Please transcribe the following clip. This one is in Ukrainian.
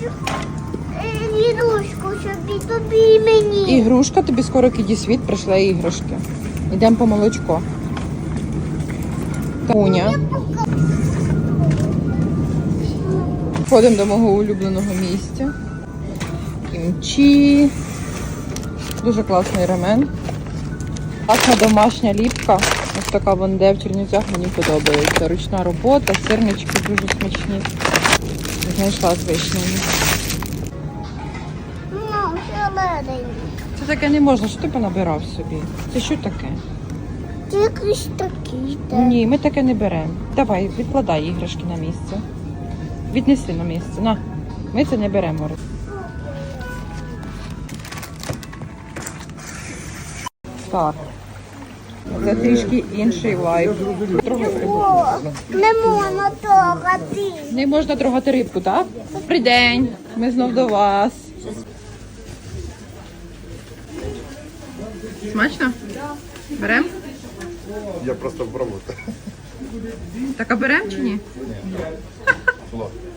е, ігрушку, щоб і тобі і мені. Ігрушка, тобі скоро кіді світ прийшли іграшки. Йдемо по молочко. Таня. Ходимо до мого улюбленого місця. Кімчі. Дуже класний рамен. Класна домашня ліпка. Ось така вонде в Чернівцях мені подобається. Ручна робота, сирнички дуже смачні. Знайшла з вишнями. Це таке не можна, що ти понабирав собі? Це що таке? Це якийсь такий. так. Ні, ми таке не беремо. Давай, відкладай іграшки на місце. Віднеси на місце. На. Ми це не беремо. Так. Це трішки інший лайф. Рибу. Не можна трогати. Не можна трогати рибку, так? Добрий день. Ми знов до вас. Смачно? Берем? Я просто пробую. Так а берем чи ні?